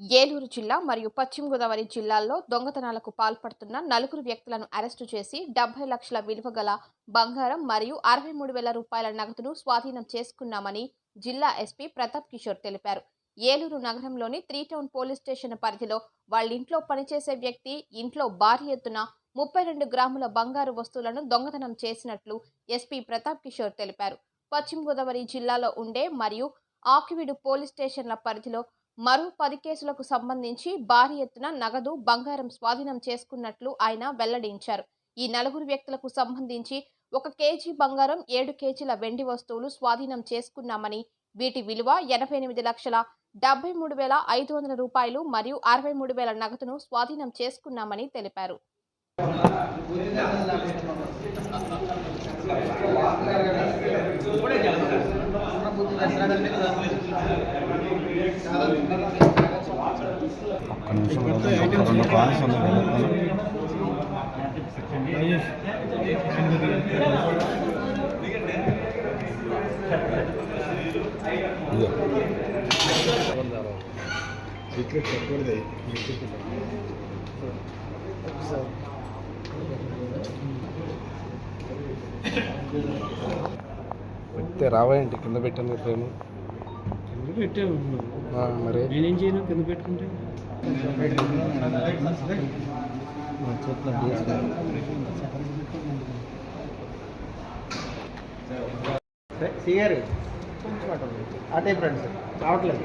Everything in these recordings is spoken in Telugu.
ఏలూరు జిల్లా మరియు పశ్చిమ గోదావరి జిల్లాల్లో దొంగతనాలకు పాల్పడుతున్న నలుగురు వ్యక్తులను అరెస్టు చేసి డెబ్బై లక్షల విలువ గల బంగారం మరియు అరవై మూడు వేల రూపాయల నగదును స్వాధీనం చేసుకున్నామని జిల్లా ఎస్పీ ప్రతాప్ కిషోర్ తెలిపారు. ఏలూరు నగరంలోని త్రీ టౌన్ పోలీస్ స్టేషన్ పరిధిలో వాళ్ళింట్లో పనిచేసే వ్యక్తి ఇంట్లో భారీ ఎత్తున ముప్పై రెండు గ్రాముల బంగారు వస్తువులను దొంగతనం చేసినట్లు ఎస్పీ ప్రతాప్ కిషోర్ తెలిపారు. పశ్చిమ గోదావరి జిల్లాలో ఉండే మరియు ఆకివీడు పోలీస్ స్టేషన్ల పరిధిలో మరో పది కేసులకు సంబంధించి భారీ ఎత్తున నగదు బంగారం స్వాధీనం చేసుకున్నట్లు ఆయన వెల్లడించారు. ఈ నలుగురు వ్యక్తులకు సంబంధించి ఒక కేజీ బంగారం ఏడు కేజీల వెండి వస్తువులు స్వాధీనం చేసుకున్నామని వీటి విలువ ఎనభై ఎనిమిది లక్షల డెబ్బై మూడు వేల ఐదు వందల రూపాయలు మరియు అరవై మూడు వేల నగదును స్వాధీనం చేసుకున్నామని తెలిపారు. ఒక్క నిమిషం కదా, రెండు కాల్స్ ఉన్నాయి రావాయండి కింద పెట్టాను ఫ్రేమ్. కింద పెట్టావు మరి. నేనేం చేయను? కింద పెట్టుకుంటే? సిగారు అటే ఫ్రెండ్స్ రావట్లేదు.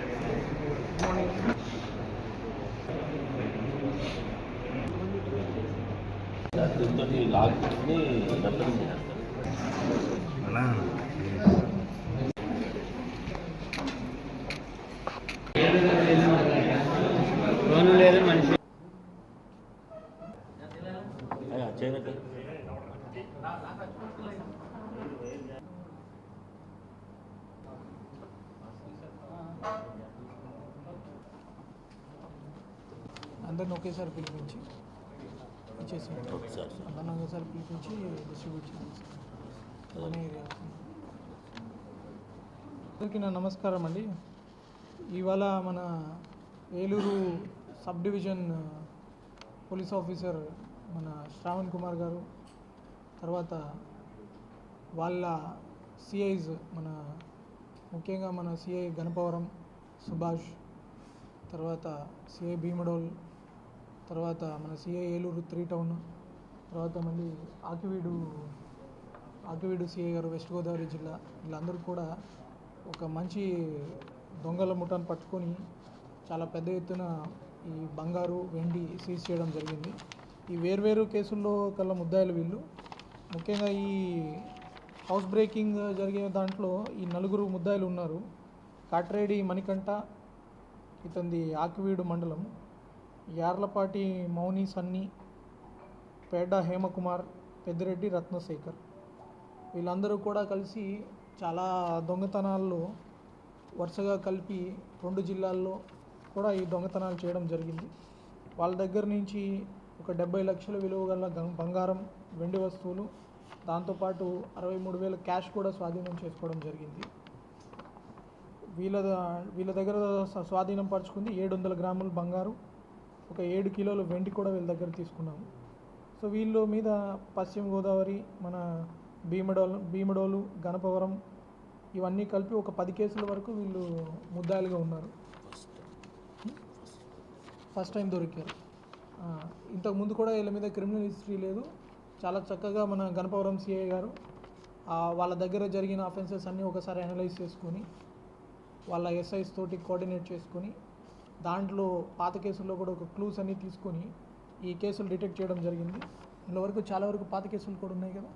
అన్నా, లోను లేదు మనిషి అందరిని ఒకేసారి పిలిపించి ఇచ్చేసి అందరిని ఒకేసారి పిలిపించి డిస్ట్రిబ్యూట్ అందరికీ నా నమస్కారం అండి. ఇవాళ మన Eluru sub division police officer మన శ్రావణ్ కుమార్ గారు తర్వాత వాళ్ళ సిఐస్ మన ముఖ్యంగా మన సిఐ గణపవరం సుభాష్ తర్వాత సిఐ భీమడోల్ తర్వాత మన సిఐ ఏలూరు త్రీ టౌన్ తర్వాత మళ్ళీ ఆకివీడు ఆకివీడు సిఐ గారు వెస్ట్ గోదావరి జిల్లా. వీళ్ళందరూ కూడా ఒక మంచి దొంగల ముఠాను పట్టుకొని చాలా పెద్ద ఎత్తున ఈ బంగారు వెండి సీజ్ చేయడం జరిగింది. ఈ వేర్వేరు కేసుల్లో కల్లా ముద్దాయిలు వీళ్ళు. ముఖ్యంగా ఈ హౌస్ బ్రేకింగ్ జరిగే దాంట్లో ఈ నలుగురు ముద్దాయిలు ఉన్నారు. కాట్రేడి మణికంఠ ఇతంది ఆకివీడు మండలం. యార్లపాటి మౌని సన్ని పేడ హేమకుమార్ పెద్దిరెడ్డి రత్నశేఖర్. వీళ్ళందరూ కూడా కలిసి చాలా దొంగతనాల్లో వరుసగా కలిపి రెండు జిల్లాల్లో కూడా ఈ దొంగతనాలు చేయడం జరిగింది. వాళ్ళ దగ్గర నుంచి ఒక డెబ్బై లక్షల విలువ గల బంగారం వెండి వస్తువులు దాంతోపాటు అరవై మూడు వేల క్యాష్ కూడా స్వాధీనం చేసుకోవడం జరిగింది. వీళ్ళ ద- వీళ్ళ దగ్గర స్వాధీనం పరుచుకుంది ఏడు వందల గ్రాములు బంగారు ఒక ఏడు కిలోల వెండి కూడా వీళ్ళ దగ్గర తీసుకున్నాము సో వీళ్ళు మీద పశ్చిమ గోదావరి మన భీమడోలు భీమడోలు గణపవరం ఇవన్నీ కలిపి ఒక పది కేసుల వరకు వీళ్ళు ముద్దాయిలుగా ఉన్నారు. ఫస్ట్ టైం దొరికారు. ఇంతకు ముందు కూడా వీళ్ళ మీద క్రిమినల్ హిస్టరీ లేదు. చాలా చక్కగా మన గణపవరం సిఐ గారు వాళ్ళ దగ్గర జరిగిన అఫెన్సెస్ అన్నీ ఒకసారి అనలైజ్ చేసుకొని వాళ్ళ ఎస్ఐస్ తోటి కోఆర్డినేట్ చేసుకొని దాంట్లో పాత కేసుల్లో కూడా ఒక క్లూస్ అన్ని తీసుకొని ఈ కేసులు డిటెక్ట్ చేయడం జరిగింది. ఇందులో వరకు చాలా వరకు పాత కేసులు కూడా ఉన్నాయి కదా.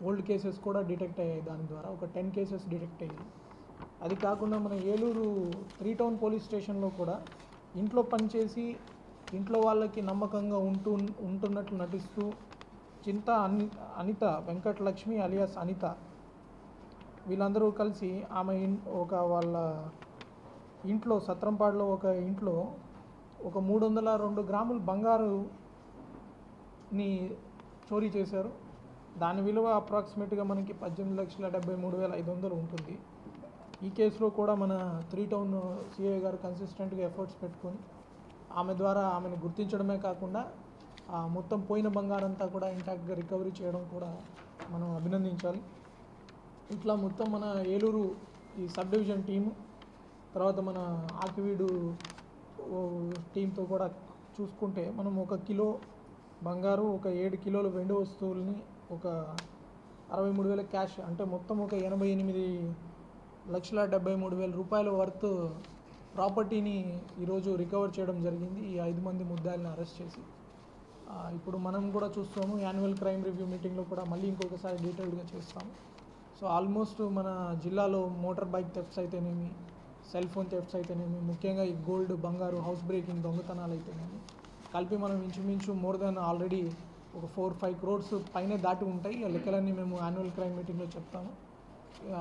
ఓల్డ్ కేసెస్ కూడా డిటెక్ట్ అయ్యాయి దాని ద్వారా. ఒక టెన్ కేసెస్ డిటెక్ట్ అయ్యాయి. అది కాకుండా మన ఏలూరు త్రీ టౌన్ పోలీస్ స్టేషన్లో కూడా ఇంట్లో పనిచేసి ఇంట్లో వాళ్ళకి నమ్మకంగా ఉంటూ ఉంటున్నట్లు నటిస్తూ చింత అని అనిత వెంకటలక్ష్మి అలియాస్ అనిత వీళ్ళందరూ కలిసి ఆమె ఒక వాళ్ళ ఇంట్లో సత్రంపాడులో ఒక ఇంట్లో ఒక మూడు వందల రెండు గ్రాములు బంగారుని చోరీ చేశారు. దాని విలువ అప్రాక్సిమేట్గా మనకి పద్దెనిమిది లక్షల డెబ్బై మూడు వేల ఐదు వందలు ఉంటుంది. ఈ కేసులో కూడా మన త్రీ టౌన్ సిఐ గారు కన్సిస్టెంట్గా ఎఫర్ట్స్ పెట్టుకొని ఆమె ద్వారా ఆమెను గుర్తించడమే కాకుండా ఆ మొత్తం పోయిన బంగారంతా కూడా ఇంటాక్ట్గా రికవరీ చేయడం కూడా మనం అభినందించాలి. ఇట్లా మొత్తం మన ఏలూరు ఈ సబ్ డివిజన్ టీము తర్వాత మన ఆకివీడు టీంతో కూడా చూసుకుంటే మనం ఒక కిలో బంగారు ఒక ఏడు కిలోల వెండి వస్తువుల్ని ఒక అరవై మూడు వేల క్యాష్ అంటే మొత్తం ఒక ఎనభై ఎనిమిది లక్షల డెబ్బై మూడు వేల రూపాయల వర్త్ ప్రాపర్టీని ఈరోజు రికవర్ చేయడం జరిగింది. ఈ ఐదు మంది ముద్దాయిల్ని అరెస్ట్ చేసి. ఇప్పుడు మనం కూడా చూస్తాము యాన్యువల్ క్రైమ్ రివ్యూ మీటింగ్లో కూడా మళ్ళీ ఇంకొకసారి డీటెయిల్డ్గా చేస్తాము. సో ఆల్మోస్ట్ మన జిల్లాలో మోటార్ బైక్ థెఫ్ట్స్ అయితేనేమి సెల్ ఫోన్ థెఫ్ట్స్ అయితేనేమి? ముఖ్యంగా ఈ గోల్డ్ బంగారు హౌస్ బ్రేకింగ్ దొంగతనాలు అయితేనేమి? కలిపి మనం ఇంచుమించు మోర్ దెన్ ఆల్రెడీ ఒక ఫోర్ ఫైవ్ క్రోడ్స్ పైనే దాటి ఉంటాయి. ఆ లెక్కలన్నీ మేము యాన్యువల్ క్రైమ్ మీటింగ్లో చెప్తాము.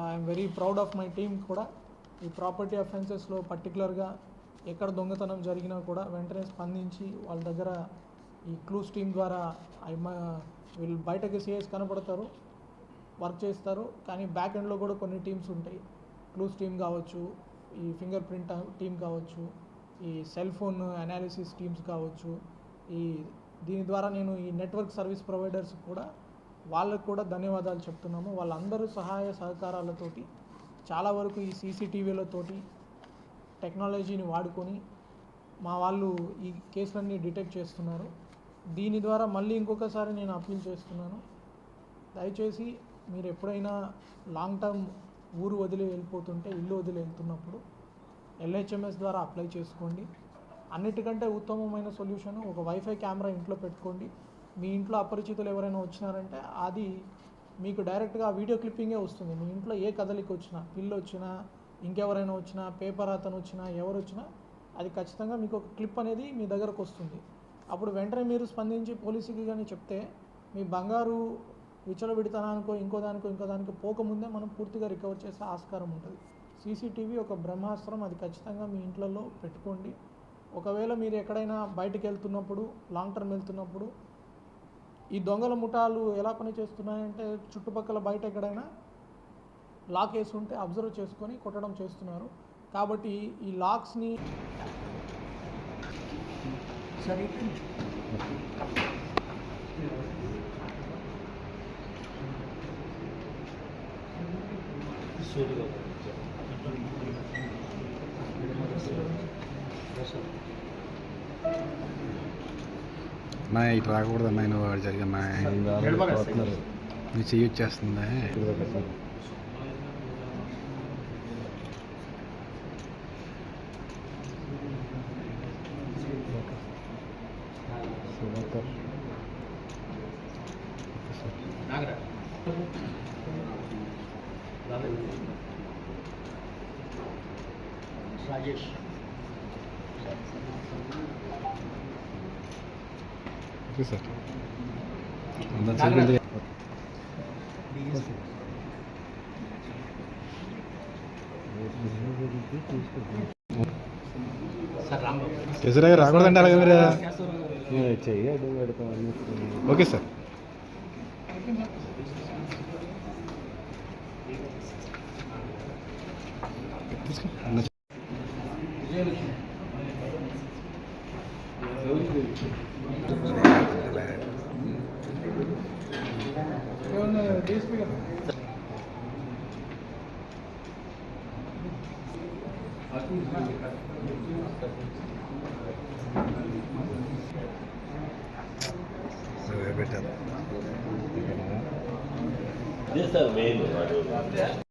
I'm very proud of my team కూడా. ఈ ప్రాపర్టీ అఫెన్సెస్లో పర్టికులర్గా ఎక్కడ దొంగతనం జరిగినా కూడా వెంటనే స్పందించి వాళ్ళ దగ్గర ఈ క్లూస్ టీమ్ ద్వారా ఐ వీళ్ళు బయటకి సిఎస్ కనపడతారు వర్క్ చేస్తారు. కానీ బ్యాక్ ఎండ్లో కూడా కొన్ని టీమ్స్ ఉంటాయి. క్లూస్ టీమ్ కావచ్చు ఈ ఫింగర్ ప్రింట్ టీమ్ కావచ్చు ఈ సెల్ ఫోన్ అనాలిసిస్ టీమ్స్ కావచ్చు ఈ దీని ద్వారా నేను ఈ నెట్వర్క్ సర్వీస్ ప్రొవైడర్స్ కూడా వాళ్ళకు కూడా ధన్యవాదాలు చెప్తున్నాము. వాళ్ళందరూ సహాయ సహకారాలతోటి చాలా వరకు ఈ సీసీటీవీలతోటి టెక్నాలజీని వాడుకొని మా వాళ్ళు ఈ కేసులన్నీ డిటెక్ట్ చేస్తున్నారు. దీని ద్వారా మళ్ళీ ఇంకొకసారి నేను అప్పీల్ చేస్తున్నాను. దయచేసి మీరు ఎప్పుడైనా లాంగ్ టర్మ్ ఊరు వదిలి వెళ్ళిపోతుంటే ఇల్లు వదిలి వెళ్తున్నప్పుడు ఎల్హెచ్ఎంఎస్ ద్వారా అప్లై చేసుకోండి. అన్నిటికంటే ఉత్తమమైన సొల్యూషన్ ఒక వైఫై కెమెరా ఇంట్లో పెట్టుకోండి. మీ ఇంట్లో అపరిచితులు ఎవరైనా వచ్చినారంటే అది మీకు డైరెక్ట్గా వీడియో క్లిప్పింగే వస్తుంది. మీ ఇంట్లో ఏ కదలిక వచ్చినా పిల్లు వచ్చినా ఇంకెవరైనా వచ్చినా పేపర్ అతను వచ్చినా ఎవరు వచ్చినా అది ఖచ్చితంగా మీకు ఒక క్లిప్ అనేది మీ దగ్గరకు వస్తుంది. అప్పుడు వెంటనే మీరు స్పందించి పోలీసుకి కానీ చెప్తే మీ బంగారు విచ్చలవిడితనానికో ఇంకో దానికో ఇంకో దానికో పోకముందే మనం పూర్తిగా రికవర్ చేసే ఆస్కారం ఉంటుంది. సీసీటీవీ ఒక బ్రహ్మాస్త్రం అది ఖచ్చితంగా మీ ఇంట్లలో పెట్టుకోండి. ఒకవేళ మీరు ఎక్కడైనా బయటికి వెళ్తున్నప్పుడు లాంగ్ టర్మ్ వెళ్తున్నప్పుడు ఈ దొంగల ముఠాలు ఎలా పనిచేస్తున్నాయంటే చుట్టుపక్కల బయట ఎక్కడైనా లాక్ వేసి ఉంటే అబ్జర్వ్ చేసుకొని కొట్టడం చేస్తున్నారు. కాబట్టి ఈ లాక్స్ని సరే మా ఇటు రాకూడదు అన్న ఆయన వాడు జరిగిన నీ చెయ్యి వచ్చేస్తుందా? రాజేష్ ఓకే కేసీఆర్ గారు రాకూడదండి అలాగే మీరు ఓకే సార్ తీసుకో. This is the main one.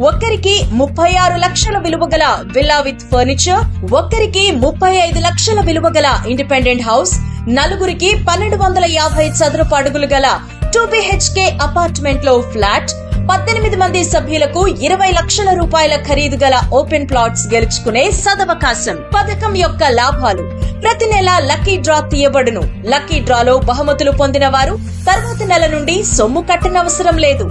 ఒక్కరికి ముప్పై ఆరు లక్షల విలువ గల విల్లా విత్ ఫర్నిచర్ ఒక్కరికి ముప్పై ఐదు లక్షల విలువ గల ఇండిపెండెంట్ హౌస్ నలుగురికి పన్నెండు వందల యాభై చదరపు అడుగులు గల టూ బిహెచ్కే అపార్ట్మెంట్లో ఫ్లాట్ పద్దెనిమిది మంది సభ్యులకు ఇరవై లక్షల రూపాయల ఖరీదు గల ఓపెన్ ప్లాట్స్ గెలుచుకునే సదవకాశం. పథకం యొక్క లాభాలు. ప్రతి నెల లక్కీ డ్రా తీయబడును. లక్కీ డ్రాలో బహుమతులు పొందిన వారు తర్వాతి నెల నుండి సొమ్ము కట్టనవసరం లేదు.